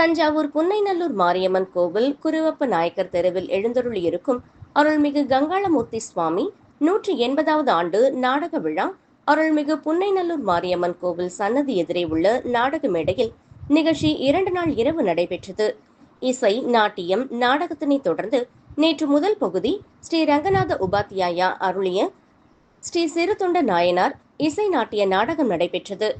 தஞ்சாவூர் புன்னைநல்லூர் மாரியம்மன் கோவில் குருவப்ப நாயக்கர் தெருவில் எழுந்தருளியிருக்கும் அருள்மிகு கங்காளமூர்த்தி சுவாமி நூற்றி எண்பதாவது ஆண்டு நாடக விழா. அருள்மிகு புன்னைநல்லூர் மாரியம்மன் கோவில் சன்னதி எதிரே உள்ள நாடக மேடையில் நிகழ்ச்சி இரண்டு நாள் இரவு நடைபெற்றது. இசை நாட்டியம் நாடகத்தினை தொடர்ந்து நேற்று முதல் பகுதி ஸ்ரீ ரங்கநாத உபாத்தியாயா அருளிய ஸ்ரீ சிறுதொண்ட நாயனார் இசை நாட்டிய நாடகம் நடைபெற்றது.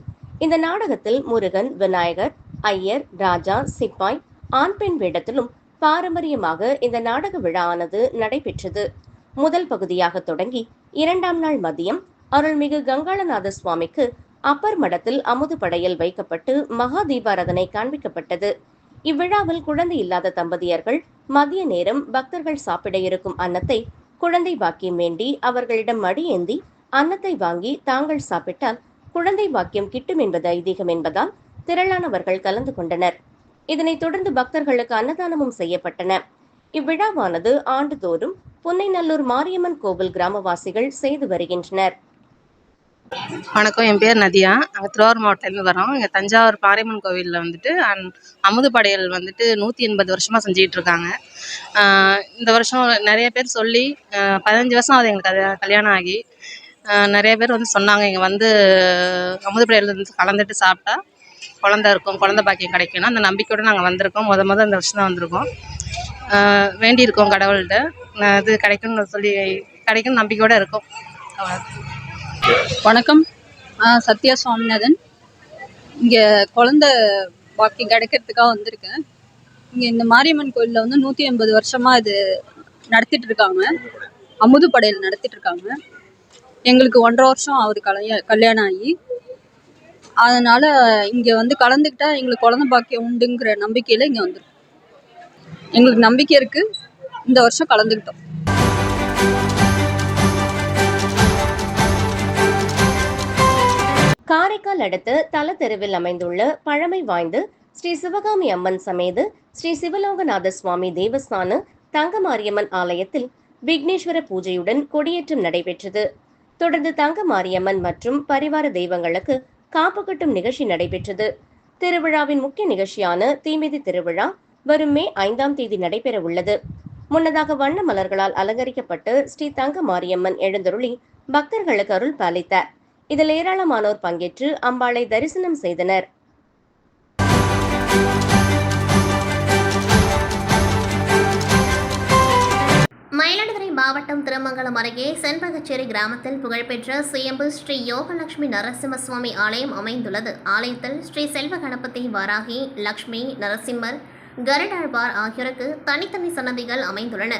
இந்த நாடகத்தில் முருகன் விநாயகர் ஐயர் ராஜா சிப்பாய் ஆண் பெண் வேடத்திலும் பாரம்பரியமாக இந்த நாடக விழாவானது நடைபெற்றது. முதல் பகுதியாக தொடங்கி இரண்டாம் நாள் மதியம் அருள்மிகு கங்காளநாத சுவாமிக்கு அப்பர் மடத்தில் அமுது படையல் வைக்கப்பட்டு மகா தீபாரதனை காண்பிக்கப்பட்டது. இவ்விழாவில் குழந்தை இல்லாத தம்பதியர்கள் மதிய நேரம் பக்தர்கள் சாப்பிட இருக்கும் அன்னத்தை குழந்தை பாக்கியம் வேண்டி அவர்களிடம் மடியேந்தி அன்னத்தை வாங்கி தாங்கள் சாப்பிட்டால் குழந்தை பாக்கியம் கிட்டும் என்பது ஐதீகம் என்பதால் திரளானவர்கள் கலந்து கொண்டனர். இதனைத் தொடர்ந்து பக்தர்களுக்கு அன்னதானமும் செய்யப்பட்டன. இவ்விழாவானது ஆண்டுதோறும் புன்னைநல்லூர் மாரியம்மன் கோவில் கிராமவாசிகள் செய்து வருகின்றனர். வணக்கம். என் பேர் நதியா. நாங்கள் திருவாரூர் மாவட்டத்துலேருந்து வரோம். இங்கே தஞ்சாவூர் பாரியம்மன் கோவிலில் வந்துட்டு அந் அமுது படையல் வந்துட்டு நூற்றி எண்பது வருஷமாக செஞ்சுக்கிட்டு இருக்காங்க. இந்த வருஷம் நிறைய பேர் சொல்லி பதினஞ்சு வருஷம் ஆகுது எங்களுக்கு கல்யா- கல்யாணம் ஆகி. நிறைய பேர் வந்து சொன்னாங்க. இங்கே வந்து அமுது படையல் வந்து கலந்துட்டு சாப்பிட்டா குழந்த இருக்கும் குழந்த பாக்கியம் கிடைக்கும்னா அந்த நம்பிக்கையோடு நாங்கள் வந்திருக்கோம். முத முத இந்த வருஷம் தான் வந்திருக்கோம். வேண்டியிருக்கோம் கடவுள்கிட்ட. இது கிடைக்கும்னு சொல்லி கிடைக்கும் நம்பிக்கையோடு இருக்கும். வணக்கம். சத்யா சுவாமிநாதன். இங்கே குழந்த பாக்கியம் கிடைக்கிறதுக்காக வந்திருக்கேன். இங்கே இந்த மாரியம்மன் கோயிலில் வந்து நூற்றி ஐம்பது வருஷமாக இது நடத்திட்டு இருக்காங்க. அமுது படையில் நடத்திட்டு இருக்காங்க. எங்களுக்கு ஒன்றரை வருஷம் ஆகுது கல்யாணம் ஆகி. அதனால் இங்கே வந்து கலந்துக்கிட்டால் எங்களுக்கு குழந்த பாக்கியம் உண்டுங்கிற நம்பிக்கையில் இங்கே வந்திருக்கோம். எங்களுக்கு நம்பிக்கை இருக்குது இந்த வருஷம் கலந்துக்கிட்டோம். காரைக்கால் அடுத்த தல தெருவில் அமைந்துள்ள பழமை வாய்ந்த ஸ்ரீ சிவகாமி அம்மன் சமேத ஸ்ரீ சிவலோகநாத சுவாமி தேவஸ்தான தங்கமாரியம்மன் ஆலயத்தில் விக்னேஸ்வர பூஜையுடன் கொடியேற்றம் நடைபெற்றது. தொடர்ந்து தங்கமாரியம்மன் மற்றும் பரிவார தெய்வங்களுக்கு காப்பு கட்டும் நிகழ்ச்சி நடைபெற்றது. திருவிழாவின் முக்கிய நிகழ்ச்சியான தீமிதி திருவிழா வரும் மே ஐந்தாம் தேதி நடைபெற உள்ளது. முன்னதாக வண்ண மலர்களால் அலங்கரிக்கப்பட்டு ஸ்ரீ தங்க மாரியம்மன் எழுந்தருளி பக்தர்களுக்கு அருள் பாலித்தார். இதில் ஏராளமானோர் பங்கேற்று அம்பாளை தரிசனம் செய்தனர். மயிலாடுதுறை மாவட்டம் திருமங்கலம் அருகே செண்பகச்சேரி கிராமத்தில் புகழ்பெற்ற சுயம்பு ஸ்ரீ யோகலட்சுமி நரசிம்ம சுவாமி ஆலயம் அமைந்துள்ளது. ஆலயத்தில் ஸ்ரீ செல்வ கணபதி வாராகி லக்ஷ்மி நரசிம்மர் கருடாழ்வார் ஆகியோருக்கு தனித்தனி சன்னதிகள் அமைந்துள்ளன.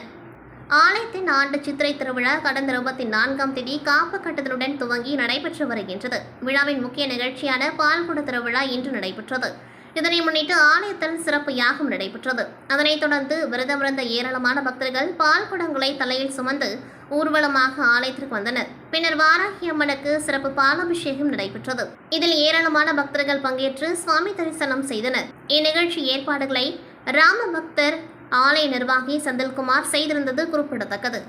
ஆலயத்தின் ஆண்டு சித்திரை திருவிழா கடந்த இருபத்தி நான்காம் தேதி காப்பு கட்டுதலுடன் துவங்கி நடைபெற்று வருகின்றது. விழாவின் முக்கிய நிகழ்ச்சியான பால்குட திருவிழா இன்று நடைபெற்றது. இதனை முன்னிட்டு ஆலயத்தில் சிறப்பு யாகம் நடைபெற்றது. அதனைத் தொடர்ந்து விரதமிருந்த ஏராளமான பக்தர்கள் பால் குடங்களை தலையில் சுமந்து ஊர்வலமாக ஆலயத்திற்கு வந்தனர். பின்னர் வாராகி அம்மனுக்கு சிறப்பு பாலாபிஷேகம் நடைபெற்றது. இதில் ஏராளமான பக்தர்கள் பங்கேற்று சுவாமி தரிசனம் செய்தனர். இந்நிகழ்ச்சி ஏற்பாடுகளை ராம பக்தர் ஆலய நிர்வாகி செந்தில்குமார் செய்திருந்தது குறிப்பிடத்தக்கது.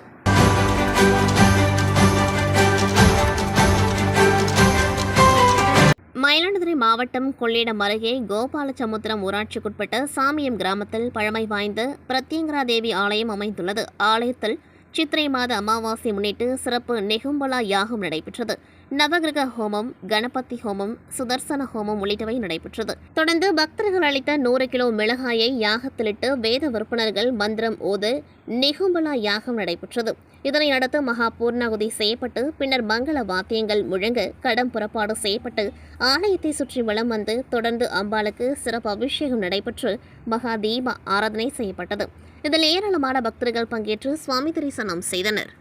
மயிலாடுதுறை மாவட்டம் கொள்ளிடம் அருகே கோபாலசமுத்திரம் ஊராட்சிக்குட்பட்ட சாமியம் கிராமத்தில் பழமை வாய்ந்த பிரத்யங்கரா தேவி ஆலயம் அமைந்துள்ளது. ஆலயத்தில் சித்திரை மாத அமாவாசை முன்னிட்டு சிறப்பு நெகும்பலா யாகம் நடைபெற்றது. நவகிரக ஹோமம் கணபதி ஹோமம் சுதர்சன ஹோமம் உள்ளிட்டவை நடைபெற்றது. தொடர்ந்து பக்தர்கள் அளித்த நூறு கிலோ மிளகாயை யாகத்திலிட்டு வேத விற்பனர்கள் மந்திரம் ஓது நெகும்பலா யாகம் நடைபெற்றது. இதனை அடுத்து மகா பூர்ணாகுதி செய்யப்பட்டு பின்னர் மங்கள வாத்தியங்கள் முழங்க கடம் புறப்பாடு செய்யப்பட்டு ஆலயத்தை சுற்றி வலம் வந்து தொடர்ந்து அம்பாளுக்கு சிறப்பு அபிஷேகம் நடைபெற்று மகா தீப ஆராதனை செய்யப்பட்டது. இதில் ஏராளமான பக்தர்கள் பங்கேற்று சுவாமி தரிசனம் செய்தனர்.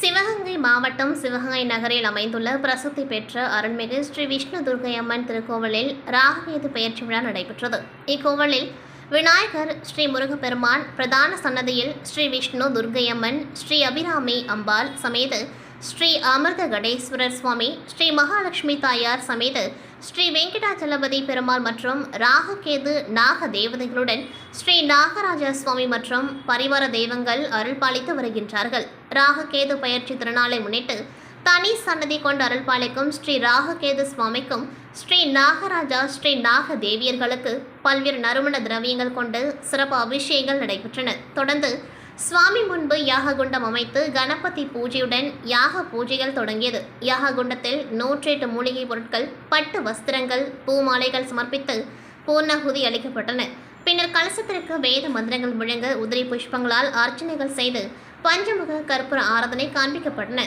சிவகங்கை மாவட்டம் சிவகங்கை நகரில் அமைந்துள்ள பிரசித்தி பெற்ற அருள்மிகு ஸ்ரீ விஷ்ணு துர்க்கை அம்மன் திருக்கோவிலில் ராகவேது பெயர்ச்சி விழா நடைபெற்றது. இக்கோவிலில் விநாயகர் ஸ்ரீ முருகப்பெருமான் பிரதான சன்னதியில் ஸ்ரீ விஷ்ணு துர்கையம்மன் ஸ்ரீ அபிராமி அம்பாள் சமேத ஸ்ரீ அமிர்த கடேஸ்வரர் சுவாமி ஸ்ரீ மகாலட்சுமி தாயார் சமேத ஸ்ரீ வெங்கடாச்சலபதி பெருமாள் மற்றும் ராககேது நாக தேவதைகளுடன் ஸ்ரீ நாகராஜ சுவாமி மற்றும் பரிவார தெய்வங்கள் அருள் பாலித்து வருகின்றார்கள். ராககேது பயிற்சி திருநாளை முன்னிட்டு தனி சன்னதி கொண்டு அருள்பாலிக்கும் ஸ்ரீ ராககேது சுவாமிக்கும் ஸ்ரீ நாகராஜா ஸ்ரீ நாக தேவியர்களுக்கு பல்வேறு நறுமண திரவியங்கள் கொண்டு சிறப்பு அபிஷேகங்கள் நடைபெற்றன. தொடர்ந்து சுவாமி முன்பு யாககுண்டம் அமைத்து கணபதி பூஜையுடன் யாக பூஜைகள் தொடங்கியது. யாககுண்டத்தில் நூற்றெட்டு மூலிகை பொருட்கள் பட்டு வஸ்திரங்கள் பூமாலைகள் சமர்ப்பித்து பூர்ணகுதி அளிக்கப்பட்டன. பின்னர் கலசத்திற்கு வேத மந்திரங்கள் முழங்க உதிரி புஷ்பங்களால் அர்ச்சனைகள் செய்து பஞ்சமுக கற்பூர ஆராதனை காண்பிக்கப்பட்டன.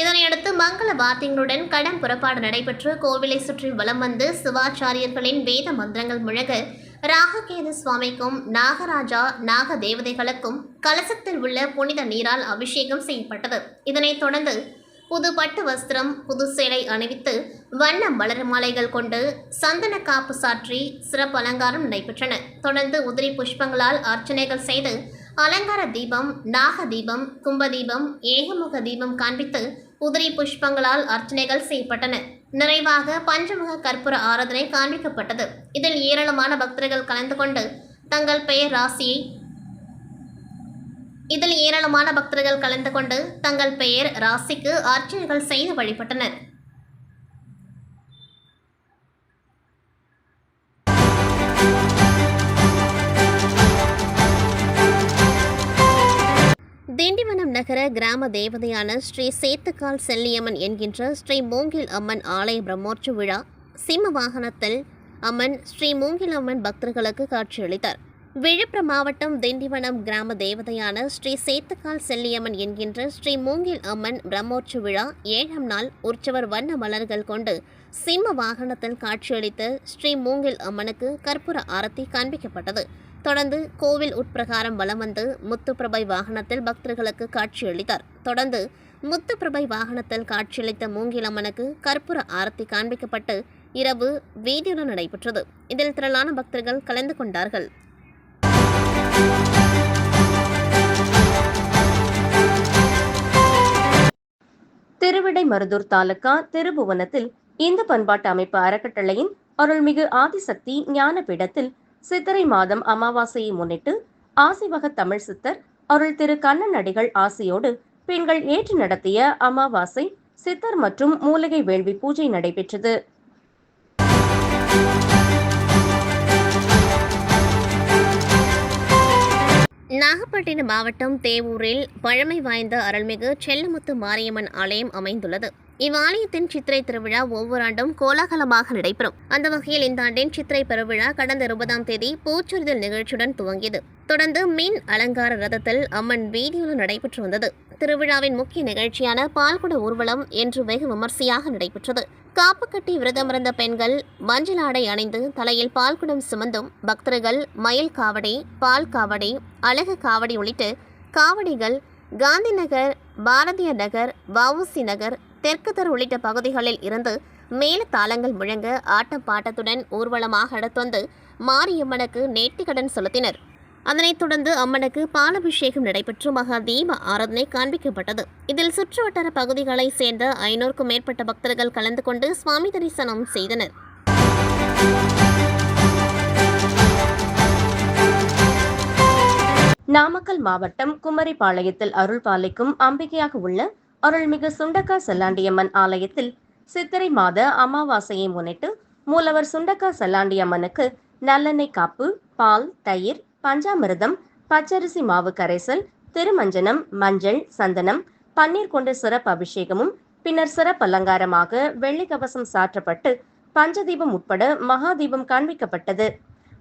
இதனையடுத்து மங்கள வாத்தியங்களுடன் கடன் புறப்பாடு நடைபெற்று கோவிலை சுற்றி வலம் வந்து சிவாச்சாரியர்களின் வேத மந்திரங்கள் முழங்க ராககேது சுவாமிக்கும் நாகராஜா நாக தேவதைகளுக்கும் கலசத்தில் உள்ள புனித நீரால் அபிஷேகம் செய்யப்பட்டது. இதனைத் தொடர்ந்து புது பட்டு வஸ்திரம் புது சேலை அணிவித்து வண்ண மலர் மாலைகள் கொண்டு சந்தன காப்பு சாற்றி சிறப்பு அலங்காரம் நடைபெற்றன. தொடர்ந்து உதிரி புஷ்பங்களால் அர்ச்சனைகள் செய்து அலங்கார தீபம் நாக தீபம் கும்ப தீபம் ஏகமுக தீபம் காண்பித்து உதிரி புஷ்பங்களால் அர்ச்சனைகள் செய்யப்பட்டன. நிறைவாக பஞ்சமுக கற்பூர ஆராதனை காண்பிக்கப்பட்டது. இதில் ஏராளமான பக்தர்கள் கலந்து கொண்டு தங்கள் பெயர் ராசியை இதில் ஏராளமான பக்தர்கள் கலந்து கொண்டு தங்கள் பெயர் ராசிக்கு அர்ச்சனைகள் செய்து வழிபட்டனர். திண்டிவனம் நகர கிராம தேவதையான ஸ்ரீ சேத்துக்கால் செல்லியம்மன் என்கின்ற ஸ்ரீ மூங்கில் அம்மன் ஆலய பிரம்மோற்சவ விழா சிம்ம வாகனத்தில் அம்மன் ஸ்ரீ மூங்கில் அம்மன் பக்தர்களுக்கு காட்சியளித்தார். விழுப்புரம் மாவட்டம் திண்டிவனம் கிராம தேவதையான ஸ்ரீ சேத்துக்கால் செல்லியம்மன் என்கின்ற ஸ்ரீ மூங்கில் அம்மன் பிரம்மோற்சவ விழா ஏழாம் நாள் உற்சவர் வண்ண மலர்கள் கொண்டு சிம்ம வாகனத்தில் காட்சியளித்த ஸ்ரீ மூங்கில் அம்மனுக்கு கற்பூர ஆரத்தி காண்பிக்கப்பட்டது. தொடர்ந்து கோவில் உட்பிரகாரம் வலம் வந்து முத்துப்பிரபை வாகனத்தில் பக்தர்களுக்கு காட்சியளித்தார். தொடர்ந்து முத்துப்பிரபை வாகனத்தில் காட்சியளித்த மூங்கிலம்மனுக்கு கற்பூர ஆரத்தி காண்பிக்கப்பட்டு இரவு வீதியுடன் நடைபெற்றது. இதில் திரளான பக்தர்கள் கலந்து கொண்டார்கள். திருவிடைமருதூர் தாலுகா திருபுவனத்தில் இந்து பண்பாட்டு அமைப்பு அறக்கட்டளையின் அருள்மிகு ஆதிசக்தி ஞானபீடத்தில் சித்திரை மாதம் அமாவாசையை முன்னிட்டு ஆசிவக தமிழ் சித்தர் அருள் திரு கண்ணன் அடிகள் ஆசியோடு பெண்கள் ஏற்று நடத்திய அமாவாசை சித்தர் மற்றும் மூலிகை வேள்வி பூஜை நடைபெற்றது. நாகப்பட்டினம் மாவட்டம் தேவூரில் பழமை வாய்ந்த அருள்மிகு செல்லமுத்து மாரியம்மன் ஆலயம் அமைந்துள்ளது. இவ்வாலயத்தின் சித்திரை திருவிழா ஒவ்வொரு ஆண்டும் கோலாகலமாக நடைபெறும். அந்த வகையில் இந்த ஆண்டின் சித்திரை பெருவிழா கடந்த இருபதாம் தேதி பூச்சொரிதல் நிகழ்ச்சியுடன் துவங்கியது. தொடர்ந்து மின் அலங்கார ரதத்தில் அம்மன் வீதியில் நடைபெற்று வந்தது. திருவிழாவின் முக்கிய நிகழ்ச்சியான பால்குட ஊர்வலம் என்று வெகு விமர்சையாக நடைபெற்றது. காப்பு கட்டி விரதமிருந்த பெண்கள் மஞ்சள் ஆடை அணிந்து தலையில் பால்குடம் சுமந்தும் பக்தர்கள் மயில் காவடி பால் காவடி அழகு காவடி உள்ளிட்ட காவடிகள் காந்தி நகர் பாரதிய நகர் வவுசி நகர் தெற்கு தெரு உள்ளிட்ட பகுதிகளில் இருந்து மேல தாளங்கள் முழங்க ஆட்டம் பாட்டத்துடன் ஊர்வலமாக அடுத்து வந்து மாரியம்மனுக்கு நேர்த்திக்கடன் செலுத்தினர். அதனைத் தொடர்ந்து அம்மனுக்கு பாலபிஷேகம் நடைபெற்று மகா தீப ஆராதனை காண்பிக்கப்பட்டது. இதில் சுற்றுவட்டார பகுதிகளைச் சேர்ந்த ஐநூறுக்கும் மேற்பட்ட பக்தர்கள் கலந்து கொண்டு சுவாமி தரிசனம் செய்தனர். நாமக்கல் மாவட்டம் குமரிபாளையத்தில் அருள் பாலிக்கும் அம்பிகையாக உள்ள அருள்மிகு சுண்டக்கா செல்லாண்டியம்மன் ஆலயத்தில் சித்திரை மாத அமாவாசையை முன்னிட்டு மூலவர் சுண்டக்கா செல்லாண்டியம்மனுக்கு நல்லெண்ணெய் காப்பு பால் தயிர் பஞ்சாமிரதம் பச்சரிசி மாவு கரைசல் திருமஞ்சனம் மஞ்சள் சந்தனம் பன்னீர் கொண்டு சிறப்பு அபிஷேகமும் பின்னர் சிறப்பு அலங்காரமாக வெள்ளி கவசம் சாற்றப்பட்டு பஞ்சதீபம் உட்பட மகாதீபம் காண்பிக்கப்பட்டது.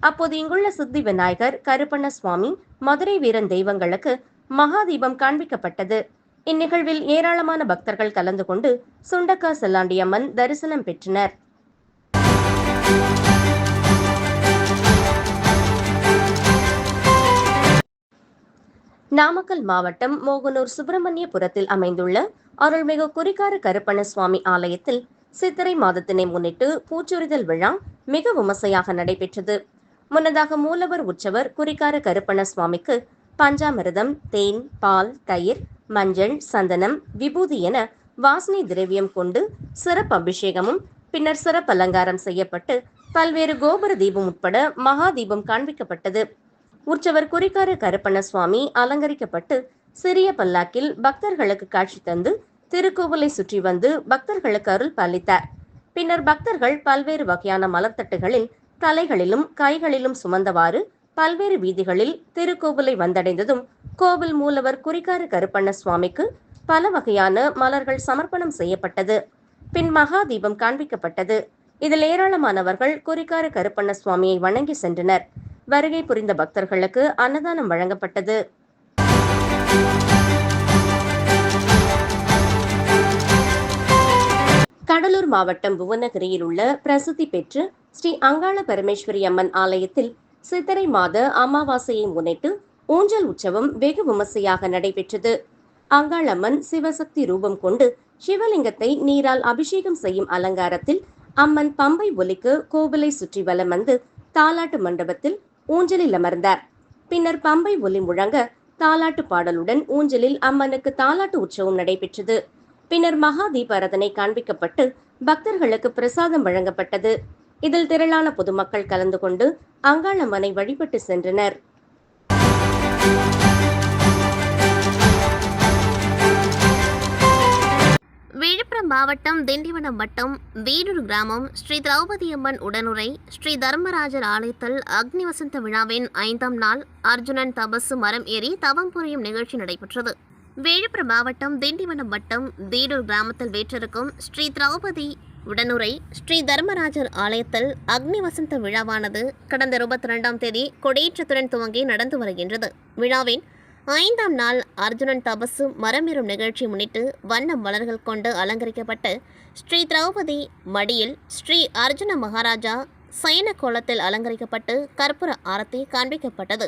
அப்போது இங்குள்ள சித்தி விநாயகர் கருப்பண்ண சுவாமி மதுரை வீரன் தெய்வங்களுக்கு மகாதீபம் காண்பிக்கப்பட்டது. இந்நிகழ்வில் ஏராளமான பக்தர்கள் கலந்து கொண்டு சுண்டக்கா செல்லாண்டியம்மன் தரிசனம் பெற்றனர். நாமக்கல் மாவட்டம் மோகனூர் சுப்பிரமணியபுரத்தில் அமைந்துள்ள அருள்மிகு குறிக்கார கருப்பண சுவாமி ஆலயத்தில் சித்திரை மாதத்தினை முன்னிட்டு பூச்சொரிதல் விழா மிக விமர்சையாக நடைபெற்றது. முன்னதாக மூலவர் உற்சவர் குறிக்கார கருப்பண சுவாமிக்கு பஞ்சாமிரதம் தேன் பால் தயிர் மஞ்சள் சந்தனம் விபூதி என வாசனை திரவியம் கொண்டு சிறப்பு அபிஷேகமும் பின்னர் சிறப்பு அலங்காரம் செய்யப்பட்டு பல்வேறு கோபுர தீபம் உட்பட மகா தீபம் காண்பிக்கப்பட்டது. உற்சவர் குறிக்கார கருப்பண்ண சுவாமி அலங்கரிக்கப்பட்டு சிறிய பல்லாக்கில் பக்தர்களுக்கு காட்சி தந்து திருக்கோவிலை சுற்றி வந்து பக்தர்களுக்கு அருள் பாலித்தார். பின்னர் பக்தர்கள் பல்வேறு வகையான மலர்த்தட்டுகளில் தலைகளிலும் கைகளிலும் சுமந்தவாறு பல்வேறு வீதிகளில் திருக்கோவிலை வந்தடைந்ததும் கோவில் மூலவர் குறிக்கார கருப்பண்ண சுவாமிக்கு பல வகையான மலர்கள் சமர்ப்பணம் செய்யப்பட்டது. பின் மகா தீபம் காண்பிக்கப்பட்டது. இதில் ஏராளமானவர்கள் குறிக்கார கருப்பண்ண சுவாமியை வணங்கி சென்றனர். வருகை புரிந்த பக்தர்களுக்கு அன்னதானம் வழங்கப்பட்டது. கடலூர் மாவட்டம் புவனகிரியில் உள்ள பிரசித்தி பெற்று ஸ்ரீ அங்காள பரமேஸ்வரி அம்மன் ஆலயத்தில் சித்திரை மாத அமாவாசையை முன்னிட்டு ஊஞ்சல் உற்சவம் வெகு விமர்சையாக நடைபெற்றது. அங்காளம்மன் சிவசக்தி ரூபம் கொண்டு சிவலிங்கத்தை நீரால் அபிஷேகம் செய்யும் அலங்காரத்தில் அம்மன் பம்பை ஒலிக்கு கோவிலை சுற்றி வலம் வந்து தாலாட்டு மண்டபத்தில் ஊஞ்சலில் அமர்ந்தார். பின்னர் பம்பை ஒலி முழங்க தாலாட்டு பாடலுடன் ஊஞ்சலில் அம்மனுக்கு தாலாட்டு உற்சவம் நடைபெற்றது. பின்னர் மகா தீபாரதனை காண்பிக்கப்பட்டு பக்தர்களுக்கு பிரசாதம் வழங்கப்பட்டது. இதில் திரளான பொதுமக்கள் கலந்து கொண்டு அங்காளம்மனை வழிபட்டு சென்றனர். விழுப்புரம் மாவட்டம் திண்டிவனம் வட்டம் வீடூர் கிராமம் ஸ்ரீ திரௌபதியம்மன் உடனுரை ஸ்ரீ தர்மராஜர் ஆலயத்தில் அக்னி வசந்த விழாவின் ஐந்தாம் நாள் அர்ஜுனன் தபசு மரம் ஏறி தவம் புரியும் நிகழ்ச்சி நடைபெற்றது. விழுப்புரம் மாவட்டம் திண்டிவனம் வட்டம் வீடூர் கிராமத்தில் வேற்றிருக்கும் ஸ்ரீ திரௌபதி உடனுரை ஸ்ரீ தர்மராஜர் ஆலயத்தில் அக்னி வசந்த விழாவானது கடந்த இருபத்தி ரெண்டாம் தேதி கொடியேற்றத்துடன் துவங்கி நடந்து வருகின்றது. விழாவின் ஐந்தாம் நாள் அர்ஜுனன் தபசு மரமேறும் நிகழ்ச்சி முன்னிட்டு வண்ண மலர்கள் கொண்டு அலங்கரிக்கப்பட்டு ஸ்ரீ திரௌபதி மடியில் ஸ்ரீ அர்ஜுன மகாராஜா சயன கோலத்தில் அலங்கரிக்கப்பட்டு கற்பூர ஆரத்தி காண்பிக்கப்பட்டது.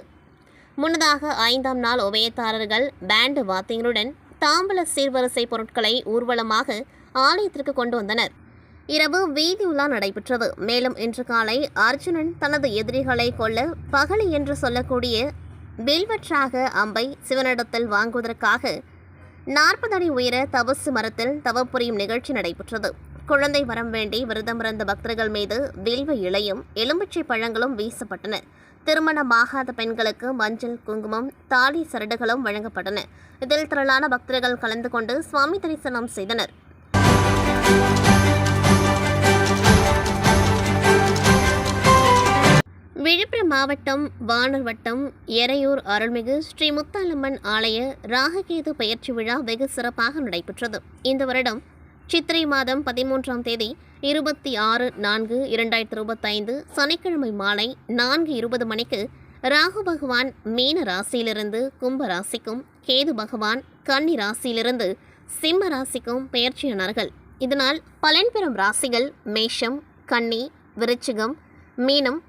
முன்னதாக ஐந்தாம் நாள் உபயத்தாரர்கள் பேண்டு வாத்தியங்களுடன் தாம்பல சீர்வரிசை பொருட்களை ஊர்வலமாக ஆலயத்திற்கு கொண்டு வந்தனர். இரவு வீதி உலா நடைபெற்றது. மேலும் இன்று காலை அர்ஜுனன் தனது எதிரிகளை கொல்ல பகலி என்று சொல்லக்கூடிய பில்வற்றாக அம்பை சிவனிடத்தில் வாங்குவதற்காக நாற்பது அடி உயர தபசு மரத்தில் தவப்புரியும் நிகழ்ச்சி நடைபெற்றது. குழந்தை வரம் வேண்டி விரதமிருந்த பக்தர்கள் மீது வில்வ இலையும் எலுமிச்சை பழங்களும் வீசப்பட்டன. திருமணமாகாத பெண்களுக்கு மஞ்சள் குங்குமம் தாலி சரடுகளும் வழங்கப்பட்டன. இதில் திரளான பக்தர்கள் கலந்து கொண்டு சுவாமி தரிசனம் செய்தனர். விழுப்புரம் மாவட்டம் வானூர் வட்டம் எரையூர் அருள்மிகு ஸ்ரீ முத்தாலம்மன் ஆலய ராககேது பயிற்சி விழா வெகு சிறப்பாக நடைபெற்றது. இந்த வருடம் சித்திரை மாதம் பதிமூன்றாம் தேதி இருபத்தி ஆறு நான்கு இரண்டாயிரத்தி இருபத்தைந்து சனிக்கிழமை மாலை நான்கு இருபது மணிக்கு ராகு பகவான் மீன ராசியிலிருந்து கும்ப ராசிக்கும் கேது பகவான் கன்னி ராசியிலிருந்து சிம்ம ராசிக்கும் பெயர்ச்சியானார்கள் இதனால் பலன்பெறும் ராசிகள் மேஷம் கன்னி விருச்சிகம் மீனம்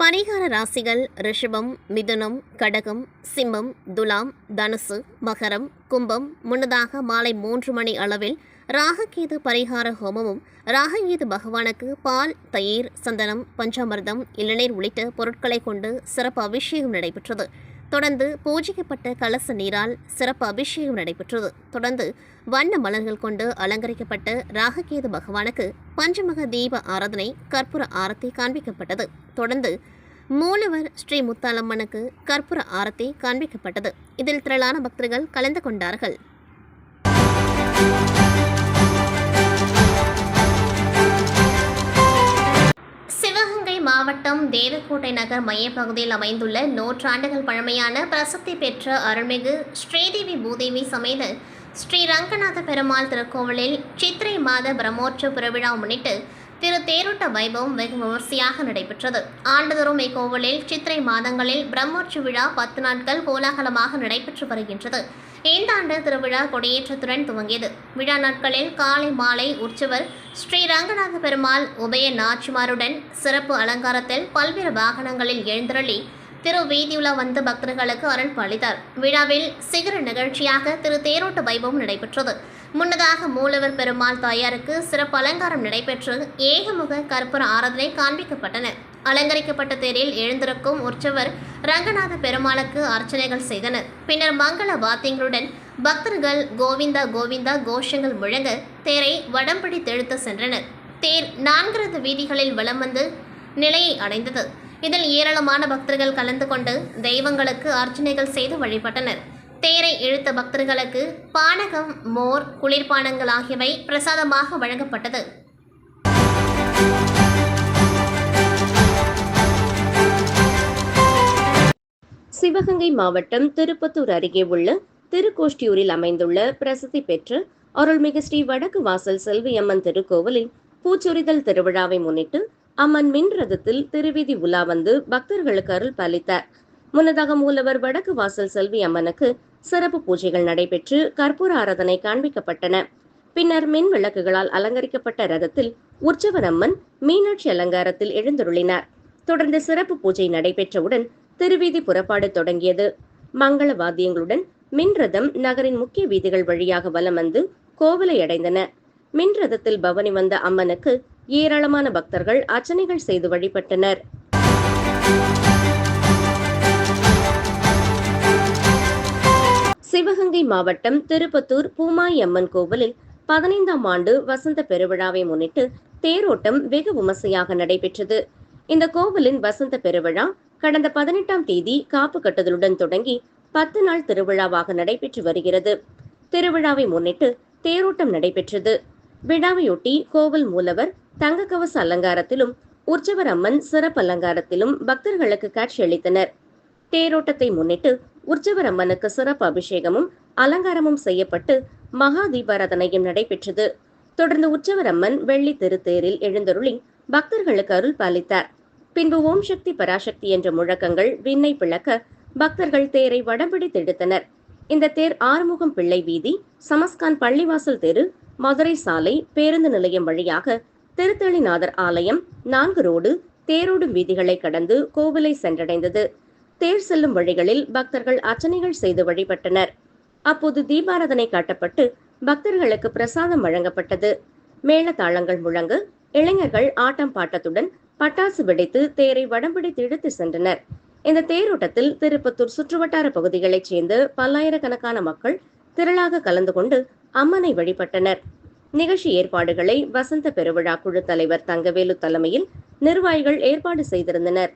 பரிகார ராசிகள் ரிஷபம் மிதுனம் கடகம் சிம்மம் துலாம் தனுசு மகரம் கும்பம். முன்னதாக மாலை மூன்று மணி அளவில் ராககேது பரிகார ஹோமமும் ராககேது பகவானுக்கு பால் தயிர் சந்தனம் பஞ்சாமிர்தம் இளநீர் உள்ளிட்ட பொருட்களை கொண்டு சிறப்பு அபிஷேகம் நடைபெற்றது. தொடர்ந்து பூஜிக்கப்பட்ட கலச நீரால் சிறப்பு அபிஷேகம் நடைபெற்றது. தொடர்ந்து வண்ண மலர்கள் கொண்டு அலங்கரிக்கப்பட்ட ராககேது பகவானுக்கு பஞ்சமக தீப ஆராதனை கற்பூர ஆரத்தி காண்பிக்கப்பட்டது. தொடர்ந்து மூலவர் ஸ்ரீ முத்தாலம்மனுக்கு கற்பூர ஆரத்தி காண்பிக்கப்பட்டது. இதில் திரளான பக்தர்கள் கலந்து கொண்டார்கள். மாவட்டம் தேவக்கோட்டை நகர் மையப்பகுதியில் அமைந்துள்ள நூற்றாண்டுகள் பழமையான பிரசித்தி பெற்ற அருள்மிகு ஸ்ரீதேவி பூதேவி சமேத ஸ்ரீ ரங்கநாத பெருமாள் திருக்கோவிலில் சித்திரை மாத பிரம்மோற்சவ பெருவிழா முன்னிட்டு திரு தேரோட்ட வைபவம் வெகு விமர்சையாக நடைபெற்றது. ஆண்டுதோறும் இக்கோவிலில் சித்திரை மாதங்களில் பிரம்மோற்சி விழா பத்து நாட்கள் கோலாகலமாக நடைபெற்று வருகின்றது. இந்த ஆண்டு திருவிழா கொடியேற்றத்துடன் துவங்கியது. விழா நாட்களில் காலை மாலை உற்சவர் ஸ்ரீ ரங்கநாத பெருமாள் உபய நாச்சிமாருடன் சிறப்பு அலங்காரத்தில் பல்வேறு வாகனங்களில் எழுந்தருளி திரு வீதியுலா வந்து பக்தர்களுக்கு அருள் பாலித்தார். விழாவில் சிகர நிகழ்ச்சியாக திரு தேரோட்ட வைபவம் நடைபெற்றது. முன்னதாக மூலவர் பெருமாள் தாயாருக்கு சிறப்பு அலங்காரம் நடைபெற்று ஏகமுக கற்பூர ஆராதனை காண்பிக்கப்பட்டன. அலங்கரிக்கப்பட்ட தேரில் எழுந்திருக்கும் உற்சவர் ரங்கநாத பெருமாளுக்கு அர்ச்சனைகள் செய்தனர். பின்னர் மங்கள வாத்தியங்களுடன் பக்தர்கள் கோவிந்தா கோவிந்தா கோஷங்கள் முழங்க தேரை வடம்பிடி தெழுத்து சென்றனர். தேர் நான்கிறது வீதிகளில் வலம் வந்து நிலையை அடைந்தது. இதில் ஏராளமான பக்தர்கள் கலந்து கொண்டு தெய்வங்களுக்கு அர்ச்சனைகள் செய்து வழிபட்டனர். தேரை இழுத்த பக்தர்களுக்கு பானகம் மோர் குளிர்பானங்கள் ஆகியவை பிரசாதமாக வழங்கப்பட்டது. சிவகங்கை மாவட்டம் திருப்பத்தூர் அருகே உள்ள திருக்கோஷ்டியூரில் அமைந்துள்ள பிரசித்தி பெற்ற அருள்மிகு ஸ்ரீ வடக்கு வாசல் செல்வியம்மன் திருக்கோவிலில் பூச்சொரிதல் திருவிழாவை முன்னிட்டு அம்மன் மின் ரதத்தில் திருவீதி உலா வந்து பக்தர்களுக்கு அருள் பாலித்தார் முன்னதாக மூலவர் வடக்கு வாசல் செல்வி அம்மனுக்கு சிறப்பு பூஜைகள் நடைபெற்று கற்பூர ஆராதனை காண்பிக்கப்பட்டன. பின்னர் மின் விளக்குகளால் அலங்கரிக்கப்பட்ட ரதத்தில் உற்சவர் அம்மன் மீனாட்சி அலங்காரத்தில் எழுந்தருளினார். தொடர்ந்து சிறப்பு பூஜை நடைபெற்றவுடன் திருவீதி புறப்பாடு தொடங்கியது. மங்கள வாத்தியங்களுடன் மின் ரதம் நகரின் முக்கிய வீதிகள் வழியாக வலம் வந்து கோவிலை அடைந்தன. மின் ரதத்தில் பவனி வந்த அம்மனுக்கு ஏராளமான பக்தர்கள் அர்ச்சனைகள் செய்து வழிபட்டனர். சிவகங்கை மாவட்டம் திருப்பத்தூர் பூமாய் அம்மன் கோவிலில் பதினைந்தாம் ஆண்டு வசந்த பெருவிழாவை முன்னிட்டு தேரோட்டம் வெகு விமர்சையாக நடைபெற்றது. இந்த கோவிலின் வசந்த பெருவிழா கடந்த பதினெட்டாம் தேதி காப்பு கட்டுதலுடன் தொடங்கி பத்து நாள் திருவிழாவாக நடைபெற்று வருகிறது. திருவிழாவை முன்னிட்டு தேரோட்டம் நடைபெற்றது. விழாவையொட்டி கோவில் மூலவர் தங்க கவச அலங்காரத்திலும் உற்சவர் அம்மன் சிறப்பு அலங்காரத்திலும் பக்தர்களுக்கு காட்சியளித்தனர் தேரோட்டத்தை முன்னிட்டு உற்சவர் அம்மனுக்கு சிறப்பு அபிஷேகமும் அலங்காரமும் செய்யப்பட்டு மகா தீபாராதனையும் நடைபெற்றது. தொடர்ந்து உற்சவர் அம்மன் வெள்ளி திருத்தேரில் எழுந்தருளி பக்தர்களுக்கு அருள் பாலித்தார். பின்பு ஓம் சக்தி பராசக்தி என்ற முழக்கங்கள் விண்ணை பிளக்க பக்தர்கள் தேரை வடம்பிடித்து எடுத்தனர் இந்த தேர் ஆறுமுகம் பிள்ளை வீதி சமஸ்கான் பள்ளிவாசல் தெரு மதுரை சாலை பேருந்து நிலையம் வழியாக திருத்தளிநாதர் ஆலயம் நான்கு ரோடு தேரோடும் வீதிகளை கடந்து கோவிலை சென்றடைந்தது. தேர் செல்லும் வழிகளில் பக்தர்கள் அர்ச்சனைகள் செய்து வழிபட்டனர். அப்போது தீபாராதனை காட்டப்பட்டு பக்தர்களுக்கு பிரசாதம் வழங்கப்பட்டது. மேளதாளங்கள் முழங்க இளைஞர்கள் ஆட்டம் பாட்டத்துடன் பட்டாசு வெடித்து தேரை வடம்பிடித்து இழுத்து சென்றனர். இந்த தேரோட்டத்தில் திருப்பத்தூர் சுற்றுவட்டார பகுதிகளைச் சேர்ந்த பல்லாயிரக்கணக்கான மக்கள் திரளாக கலந்து கொண்டு அம்மனை வழிபட்டனர். நிகழ்ச்சி ஏற்பாடுகளை வசந்த பெருவிழா குழு தலைவர் தங்கவேலு தலைமையில் நிர்வாகிகள் ஏற்பாடு செய்திருந்தனர்.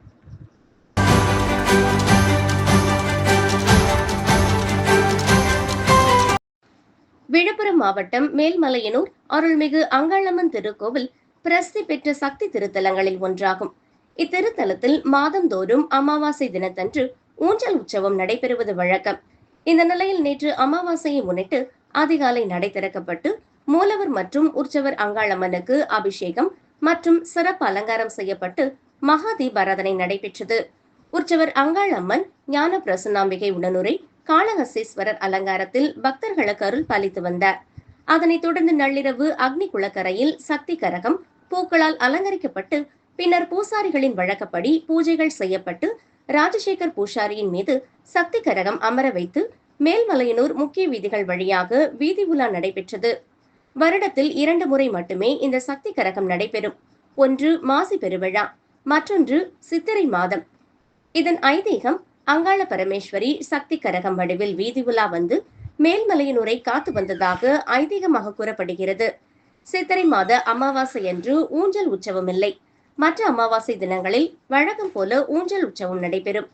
விழுப்புரம் மாவட்டம் மேல்மலையனூர் அருள்மிகு அங்காளம்மன் திருக்கோவில் பிரசித்தி பெற்ற சக்தி திருத்தலங்களில் ஒன்றாகும். இத்திருத்தலத்தில் மாதந்தோறும் அமாவாசை தினத்தன்று ஊஞ்சல் உற்சவம் நடைபெறுவது வழக்கம். இந்த நிலையில் நேற்று அமாவாசையை முன்னிட்டு அதிகாலை நடை திறக்கப்பட்டு மூலவர் மற்றும் உற்சவர் அங்காளம்மனுக்கு அபிஷேகம் மற்றும் சிறப்பு அலங்காரம் செய்யப்பட்டு மகா தீபாராதனை நடைபெற்றது. உற்சவர் அங்காளம்மன் ஞான பிரசன்னாம்பிகை உடனுரை காளஹஸ்தீஸ்வரர் அலங்காரத்தில் பக்தர்களுக்கு அருள் பாலித்து வந்தார். அதனைத் தொடர்ந்து நள்ளிரவு அக்னி குளக்கரையில் சக்தி கரகம் பூக்களால் அலங்கரிக்கப்பட்டு பின்னர் பூசாரிகளின் வழக்கப்படி பூஜைகள் செய்யப்பட்டு ராஜசேகர் பூசாரியின் மீது சக்தி கரகம் அமர வைத்து மேல்மலையனூர் முக்கிய வீதிகள் வழியாக வீதி உலா நடைபெற்றது. வருடத்தில் இரண்டு முறை மட்டுமே இந்த சக்தி கரகம் நடைபெறும். ஒன்று மாசி பெருவிழா மற்றொன்று சித்திரை மாதம். இதன் ஐதீகம் அங்காள பரமேஸ்வரி சக்தி கரகம் வடிவில் வீதி உலா வந்து மேல்மலையனூரை காத்து வந்ததாக ஐதீகமாக கூறப்படுகிறது. சித்திரை மாத அமாவாசை என்று ஊஞ்சல் உற்சவம் இல்லை. மற்ற அமாவாசை தினங்களில் வழக்கம் போல ஊஞ்சல் உற்சவம் நடைபெறும்.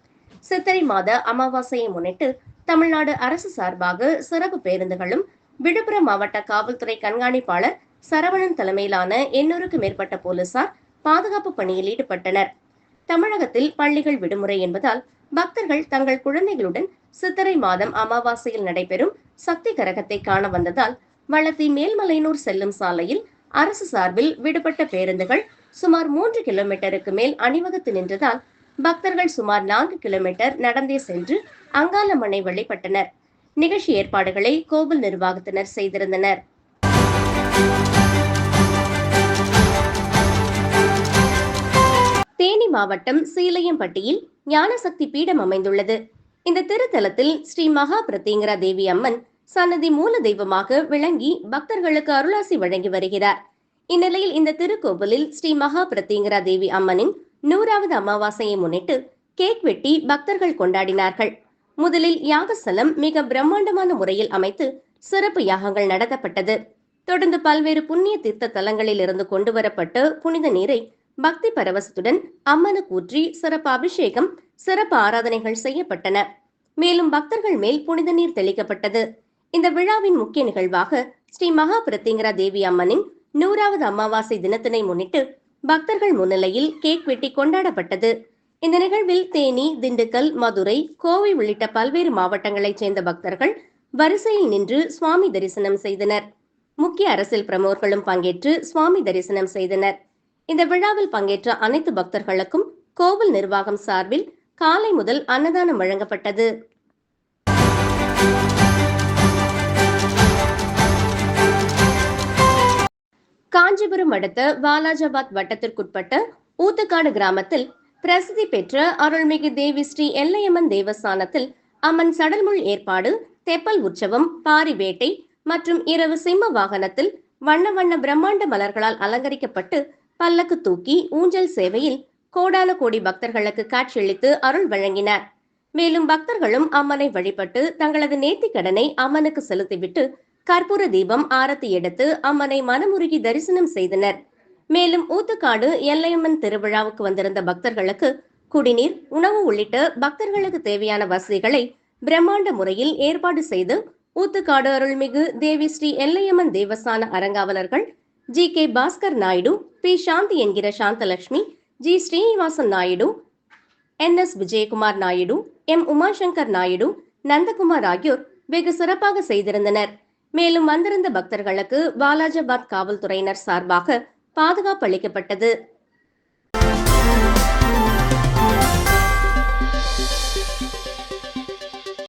சித்திரை மாத அமாவாசையை முன்னிட்டு தமிழ்நாடு அரசு சார்பாக சிறப்பு பேருந்துகளும் விழுப்புரம் மாவட்ட காவல்துறை கண்காணிப்பாளர் சரவணன் தலைமையிலான எண்ணூறுக்கு மேற்பட்ட போலீசார் பாதுகாப்பு பணியில் ஈடுபட்டனர். தமிழகத்தில் பள்ளிகள் விடுமுறை என்பதால் பக்தர்கள் தங்கள் குழந்தைகளுடன் சித்திரை மாதம் அமாவாசையில் நடைபெறும் சக்தி கரகத்தை காண வந்ததால் வளத்தி மேல்மலையனூர் செல்லும் சாலையில் அரசு சார்பில் விடுபட்ட பேருந்துகள் சுமார் மூன்று கிலோமீட்டருக்கு மேல் அணிவகுத்து நின்றதால் பக்தர்கள் சுமார் நான்கு கிலோமீட்டர் நடந்தே சென்று அங்காளம்மனை வழிபட்டனர். நிகழ்ச்சி ஏற்பாடுகளை கோவில் நிர்வாகத்தினர் செய்திருந்தனர். தேனி மாவட்டம் சீலையம்பட்டியில் ஞானசக்தி பீடம் அமைந்துள்ளது. இந்த திருத்தலத்தில் ஸ்ரீ மகா பிரத்யங்கரா தேவி அம்மன் சன்னதி மூல தெய்வமாக விளங்கி பக்தர்களுக்கு அருளாசி வழங்கி வருகிறார். இந்நிலையில் இந்த திருக்கோவிலில் ஸ்ரீ மகா பிரத்யங்கரா தேவி அம்மனின் நூறாவது அமாவாசையை முன்னிட்டு கேக் வெட்டி பக்தர்கள் கொண்டாடினார்கள். முதலில் யாகசலம் மிக பிரம்மாண்டமான முறையில் அமைத்து சிறப்பு யாகங்கள் நடத்தப்பட்டது. தொடர்ந்து பல்வேறு புண்ணிய தீர்த்த தலங்களில் இருந்து கொண்டு வரப்பட்ட புனித நீரை பக்தி பரவசத்துடன் அம்மனுக்கு ஊற்றி சிறப்பு அபிஷேகம் சிறப்பு ஆராதனைகள் செய்யப்பட்டன. மேலும் பக்தர்கள் மேல் புனித நீர் தெளிக்கப்பட்டது. இந்த விழாவின் முக்கிய நிகழ்வாக ஸ்ரீ மகா பிரத்திங்கரா தேவி அம்மனின் நூறாவது அமாவாசை தினத்தினை முன்னிட்டு பக்தர்கள் முன்னிலையில் கேக் வெட்டி கொண்டாடப்பட்டது. இந்த நிகழ்வில் தேனி திண்டுக்கல் மதுரை கோவை உள்ளிட்ட பல்வேறு மாவட்டங்களைச் சேர்ந்த பக்தர்கள் வரிசையில் நின்று சுவாமி தரிசனம் செய்தனர். முக்கிய அரசியல் பிரமுகர்களும் பங்கேற்று சுவாமி தரிசனம் செய்தனர். இந்த விழாவில் பங்கேற்ற அனைத்து பக்தர்களுக்கும் கோவில் நிர்வாகம் சார்பில் காலை முதல் அன்னதானம் வழங்கப்பட்டது. காஞ்சிபுரம் அடுத்த வாலாஜாபாத் வட்டத்திற்குட்பட்ட ஊத்துக்காடு கிராமத்தில் பிரசித்தி பெற்ற அருள்மிகு தேவி ஸ்ரீ எல்லையம்மன் தேவஸ்தானத்தில் அம்மன் சடல்முள் ஏற்பாடு தெப்பல் உற்சவம் பாரிவேட்டை மற்றும் இரவு சிம்ம வாகனத்தில் வண்ண வண்ண பிரம்மாண்ட மலர்களால் அலங்கரிக்கப்பட்டு பல்லக்கு தூக்கி ஊஞ்சல் சேவையில் கோடான கோடி பக்தர்களுக்கு காட்சியளித்து அருள் வழங்கினார். மேலும் பக்தர்களும் அம்மனை வழிபட்டு தங்களது நேர்த்திக் கடனை அம்மனுக்கு செலுத்திவிட்டு கற்பூர தீபம் ஆரத்தி எடுத்து அம்மனை மனமுருகி தரிசனம் செய்தனர். மேலும் ஊத்துக்காடு எல்லையம்மன் திருவிழாவுக்கு வந்திருந்த பக்தர்களுக்கு குடிநீர் உணவு உள்ளிட்ட பக்தர்களுக்கு தேவையான வசதிகளை பிரம்மாண்ட முறையில் ஏற்பாடு செய்து ஊத்துக்காடு அருள்மிகு தேவி ஸ்ரீ எல்லையம்மன் தேவஸ்தான அரங்காவலர்கள் G K Bhaskar Naidu P Shanti என்கிற Shanthalakshmi G Srinivasan Naidu N S Vijayakumar Naidu M Umashankar Naidu Nandakumar ஆகியோர் வெகு சிறப்பாக செய்திருந்தனர். மேலும் வந்திருந்த பக்தர்களுக்கு வாலாஜாபாத் காவல்துறையினர் சார்பாக பாதுகாப்பு அளிக்கப்பட்டது.